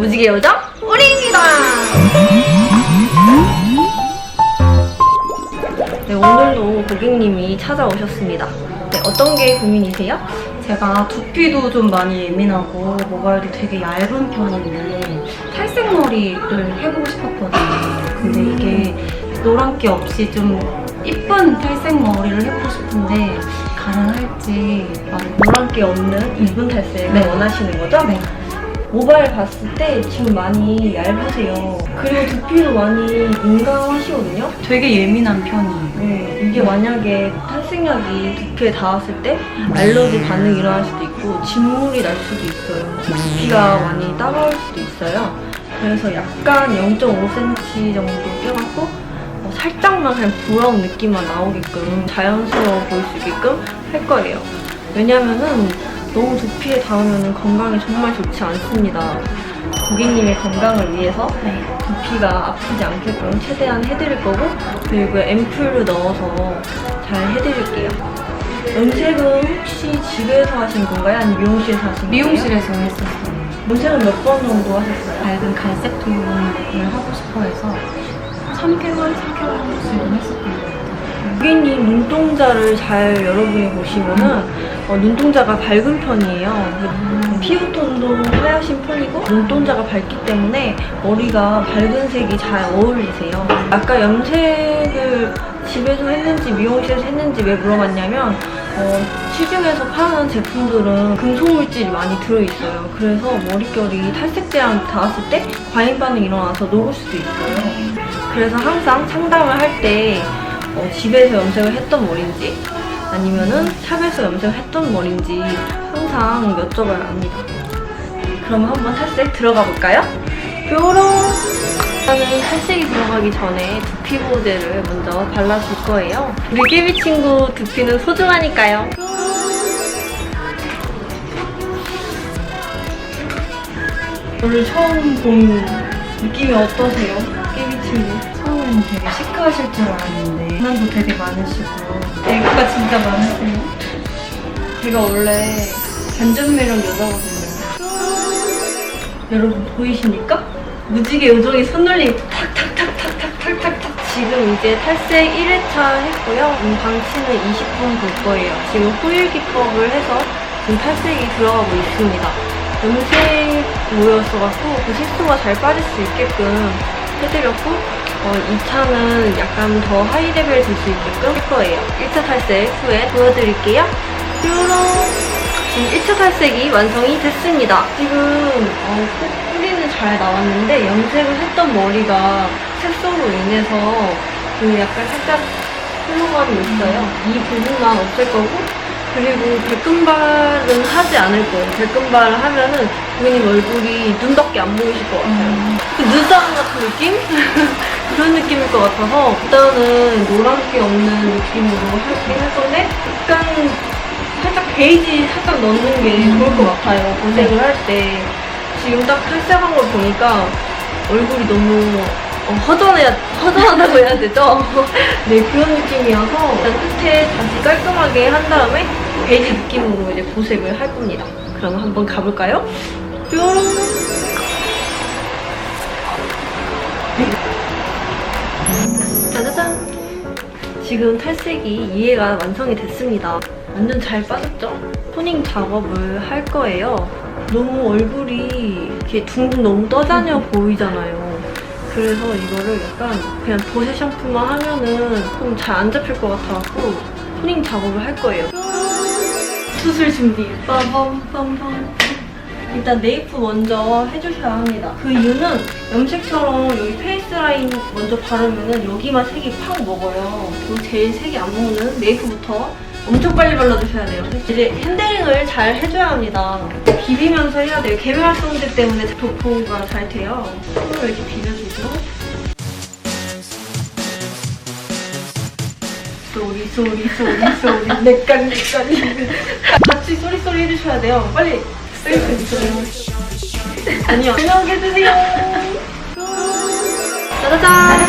무지개 요정 우리입니다. 네, 오늘도 고객님이 찾아오셨습니다. 네, 어떤 게 고민이세요? 제가 두피도 좀 많이 예민하고 모발도 되게 얇은 편인데 탈색 머리를 해보고 싶었거든요. 근데 이게 노란기 없이 좀 이쁜 탈색 머리를 해보고 싶은데 가능할지 노란기 없는 이분 탈색을 네. 원하시는 거죠? 네. 모발 봤을 때 지금 많이 얇으세요. 그리고 두피도 많이 민감하시거든요. 되게 예민한 편이에요. 네, 이게 만약에 탈색약이 두피에 닿았을 때 알러지 반응이 일어날 수도 있고 진물이 날 수도 있어요. 두피가 많이 따가울 수도 있어요. 그래서 약간 0.5cm 정도 껴갖고 어, 살짝만 그냥 부러운 느낌만 나오게끔 자연스러워 보일 수 있게끔 할 거예요. 왜냐면은 너무 두피에 닿으면 건강에 정말 좋지 않습니다. 고객님의 건강을 위해서 네. 두피가 아프지 않게끔 최대한 해드릴 거고 그리고 앰플로 넣어서 잘 해드릴게요. 염색은 혹시 집에서 하신 건가요? 아니면 미용실에서 하신 거예요? 미용실에서 했었어요. 염색은 몇 번 정도 하셨어요? 밝은 갈색 톤을 하고 싶어 해서 3개월, 4개월 지금 했었던 것 같아요. 고객님 눈동자를 잘 여러분이 보시면은 어, 눈동자가 밝은 편이에요. 피부톤도 하얗신 편이고 눈동자가 밝기 때문에 머리가 밝은 색이 잘 어울리세요. 아까 염색을 집에서 했는지 미용실에서 했는지 왜 물어봤냐면 어, 시중에서 파는 제품들은 금속물질이 많이 들어있어요. 그래서 머릿결이 탈색제랑 닿았을 때 과잉 반응이 일어나서 녹을 수도 있어요. 그래서 항상 상담을 할때 어, 집에서 염색을 했던 머리인지 아니면은 샵에서 염색을 했던 머리인지 항상 여쭤봐야 합니다. 그럼 한번 탈색 들어가 볼까요? 뾰롱! 일단은 탈색이 들어가기 전에 두피 보호제를 먼저 발라줄 거예요. 우리 깨비 친구 두피는 소중하니까요. 오늘 처음 본 느낌이 어떠세요? 깨비 친구. 처음에는 되게 시크하실 줄 알았는데 장난도 되게 많으시고 애교가 진짜 많으세요. 제가 원래 반전 매력 여자거든요. 여러분 보이십니까? 무지개 요정이 손놀림 탁탁탁탁탁탁탁탁 지금 이제 탈색 1회차 했고요. 음, 방치는 20분 볼 거예요. 지금 호일 기법을 해서 지금 탈색이 들어가고 있습니다. 염색 모였어갖고 그 색소가 잘 빠질 수 있게끔 해드렸고 어, 2차는 약간 더 하이 레벨 될 수 있게끔 할 거예요. 1차 탈색 후에 보여드릴게요. 뾰롱! 지금 1차 탈색이 완성이 됐습니다. 지금 어, 꼭 뿌리는 잘 나왔는데 염색을 했던 머리가 색소로 인해서 그 약간 살짝 흘러감이 있어요. 이 부분만 없앨 거고 그리고 백금발은 하지 않을 거예요. 백금발을 하면은 고객님 얼굴이 눈밖에 안 보이실 것 같아요. 그 느장 같은 느낌? 그런 느낌일 것 같아서 일단은 노란기 없는 느낌으로 할긴 할 건데 약간 살짝 베이지 살짝 넣는 게 좋을 것 같아요. 고색을 할 때. 지금 딱 탈색한 걸 보니까 얼굴이 너무 어, 허전해야, 허전하다고 해야 되죠? 네, 그런 느낌이어서 일단 끝에 다시 깔끔하게 한 다음에 베이지 느낌으로 이제 고색을 할 겁니다. 그럼 한번 가볼까요? 뾰롱! 지금 탈색이 이해가 완성이 됐습니다. 완전 잘 빠졌죠? 토닝 작업을 할 거예요. 너무 얼굴이 이렇게 둥둥 너무 떠다녀 보이잖아요. 그래서 이거를 약간 그냥 보세 샴푸만 하면은 좀 잘 안 잡힐 것 같아갖고 토닝 작업을 할 거예요. 수술 준비. 빠밤빰빰. 일단 네이프 먼저 해주셔야 합니다. 그 이유는 염색처럼 여기 페이스 라인 먼저 바르면은 여기만 색이 팍 먹어요. 그리고 제일 색이 안 먹는 네이프부터 엄청 빨리 발라주셔야 돼요. 이제 핸들링을 잘 해줘야 합니다. 비비면서 해야 돼요. 개별 활성제 때문에 도포가 잘 돼요. 손으로 이렇게 비벼주고. 쏘리 쏘리 쏘리 쏘리 내깐 내깐 같이 쏘리 쏘리 해주셔야 돼요. 빨리 아니요 설명해주세요. 짜자잔!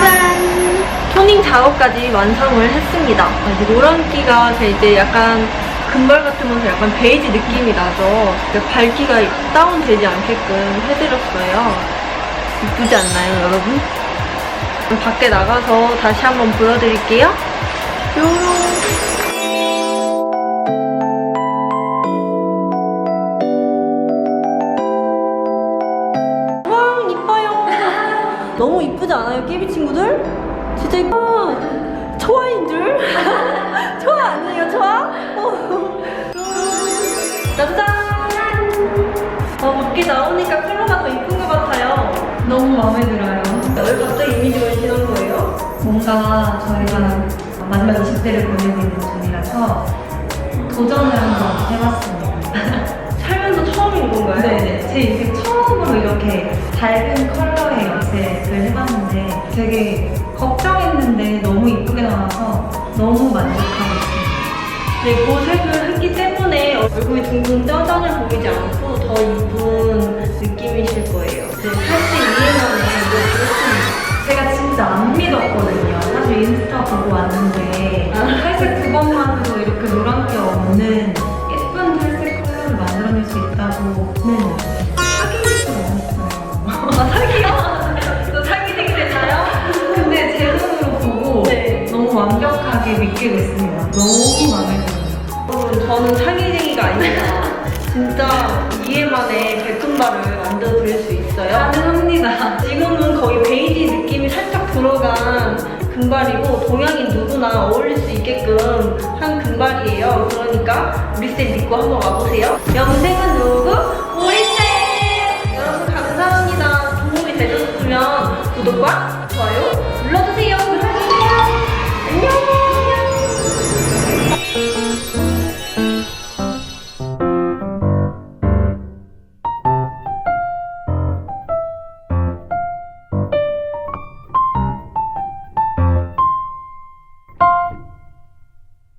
토닝 작업까지 완성을 했습니다. 아, 이제 노란기가 제 이제 약간 금발 같으면서 약간 베이지 느낌이. 근데 밝기가 다운되지 않게끔 해드렸어요. 이쁘지 않나요, 여러분? 밖에 나가서 다시 한번 보여드릴게요. 뾰롱. 아요, 깨비 친구들? 진짜 이뻐. 초아인 줄? 초아 아니에요, 초아? 어. 짜잔! 어, 밖에 나오니까 컬러가 더 이쁜 것 같아요. 너무 마음에 들어요. 왜 갑자기 이미지 원신한 거예요? 뭔가 저희가 마지막 20대를 보내고 있는 중이라서 도전을 한번 해봤습니다. 살면서 처음인 건가요? 네네. 제 인생 처음으로 이렇게 밝은 컬러의 염색을 해봤는데 되게 걱정했는데 너무 이쁘게 나와서 너무 만족하고 있습니다. 네, 고색을 했기 때문에 얼굴이 둥둥 떠다녀 보이지 않고 더 이쁜 느낌이실 거예요. 네, 살짝 이해만에 믿게 됐습니다. 너무 마음에 들어요. 여러분, 저는 사기쟁이가 아닙니다. 진짜 이해만에 백금발을 만들어 드릴 수 있어요. 가능합니다. 지금은 거의 베이지 느낌이 살짝 들어간 금발이고 동양인 누구나 어울릴 수 있게끔 한 금발이에요. 그러니까 우리 쌤 믿고 한번 와보세요. 누구?